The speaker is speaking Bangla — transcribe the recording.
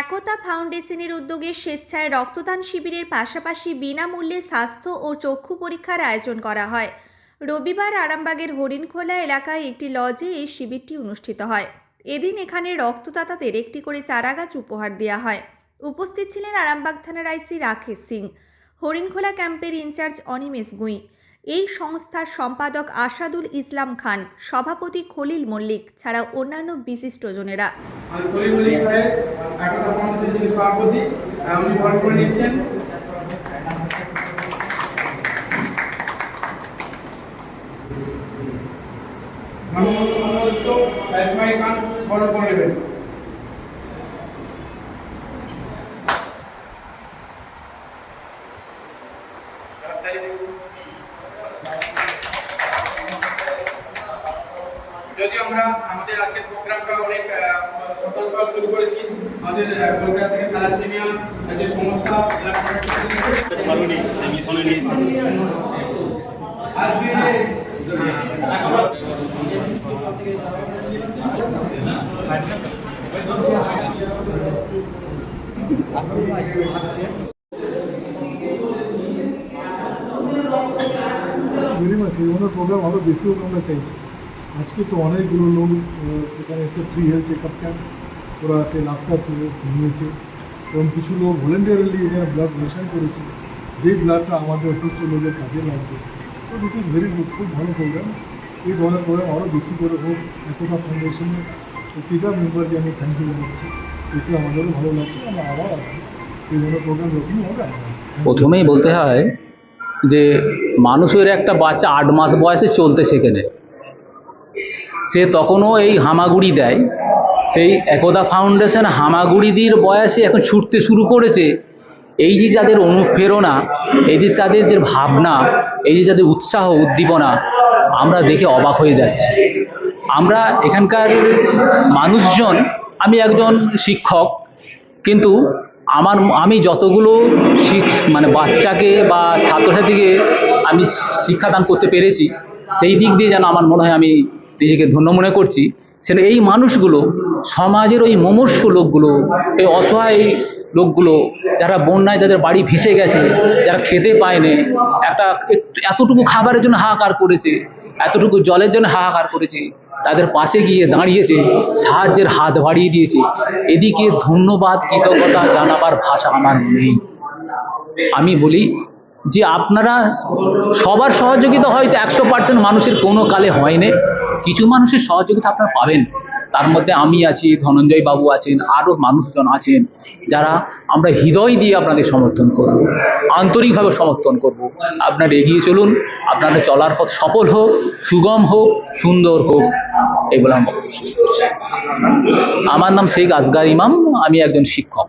একতা ফাউন্ডেশনের উদ্যোগে স্বেচ্ছায় রক্তদান শিবিরের পাশাপাশি বিনামূল্যে স্বাস্থ্য ও চক্ষু পরীক্ষার আয়োজন করা হয়। রবিবার আরামবাগের হরিণখোলা এলাকায় একটি লজে এই শিবিরটি অনুষ্ঠিত হয়। এদিন এখানে রক্তদাতাদের একটি করে চারাগাছ উপহার দেওয়া হয়। উপস্থিত ছিলেন আরামবাগ থানার আইসি রাকেশ সিং, হরিণখোলা ক্যাম্পের ইনচার্জ অনিমেষ গুঁই, এই সংস্থার সম্পাদক আসাদুল ইসলাম খান, সভাপতি খলিল মল্লিক ছাড়া অন্যান্য বিশিষ্টজনেরা। আমি খলিল মল্লিক সাহেব একতা ফাউন্ডেশনের যিনি সভাপতি উনি বরণ করে নিচ্ছেন। সদস্য ইসমাইল খান করে নেবেন। যদি আমরা আমাদের আজকের প্রোগ্রামটা অনেক আহ, সকাল সকাল শুরু করেছি আমাদের কলকাতা থেকে থ্যালাসেমিয়া যে সংস্থা এই ধরনের প্রোগ্রাম আরও বেশি হোক আমরা চাইছি। আজকে তো অনেকগুলো লোক এখানে এসে free health check up camp ওরা সে লাভটা নিয়েছে এবং কিছু লোক ভলেন্টিয়ারলি এখানে ব্লাড ডোনেশন করেছে। যেই ব্লাডটা আমাদের অসুস্থ লোকের কাজে লাগবে। তো দিস ইজ ভেরি গুড খুব ভালো প্রোগ্রাম এই ধরনের প্রোগ্রাম আরও বেশি করে হোক একতা ফাউন্ডেশনের প্রতিটা মেম্বারকে আমি থ্যাংক ইউ জানাচ্ছি। এসে আমাদেরও ভালো লাগছে, আমরা আবার আসব। এই ধরনের প্রোগ্রাম যখনই হবে প্রথমেই বলতে হয় যে, মানুষের একটা বাচ্চা আট মাস বয়সে চলতে শেখে নেয় সে তখনও এই হামাগুড়ি দেয়। সেই একদা ফাউন্ডেশন হামাগুড়িদির বয়সে এখন ছুটতে শুরু করেছে। এই যে যাদের অনুপ্রেরণা, এই যে তাদের যে ভাবনা, এই যে যাদের উৎসাহ, উদ্দীপনা, আমরা দেখে অবাক হয়ে যাচ্ছি। আমরা এখানকার মানুষজন, আমি একজন শিক্ষক, কিন্তু আমার, আমি যতগুলো মানে বাচ্চাকে বা ছাত্রছাত্রীকে আমি শিক্ষাদান করতে পেরেছি, সেই দিক দিয়ে যেন আমার মনে হয় আমি নিজেকে ধন্য মনে করছি সেটা এই মানুষগুলো, সমাজের ওই মুমূর্ষ লোকগুলো, এই অসহায় লোকগুলো, যারা বন্যায় যাদের বাড়ি ভেসে গেছে, যারা খেতে পায়নি একটা এতটুকু খাবারের জন্য হাহাকার করেছে, এতটুকু জলের জন্য হাহাকার করেছে, তাদের পাশে গিয়ে দাঁড়িয়েছে, সাহায্যের হাত বাড়িয়ে দিয়েছে। এদিকে ধন্যবাদ, কৃতজ্ঞতা জানাবার ভাষা আমার নেই। আমি বলি যে আপনারা সবার সহযোগিতা হয়তো একশো পার্সেন্ট মানুষের কোনো কালে হয়নি। কিছু মানুষের সহযোগিতা আপনারা পাবেন। তার মধ্যে আমি আছি, ধনঞ্জয় বাবু আছেন আরও মানুষজন আছেন, যারা আমরা হৃদয় দিয়ে আপনাদের সমর্থন করব, আন্তরিকভাবে সমর্থন করব। আপনারা এগিয়ে চলুন, আপনাদের চলার পথ সফল হোক, সুগম হোক, সুন্দর হোক, এগুলো আমার নাম শেখ আসগার ইমাম, আমি একজন শিক্ষক।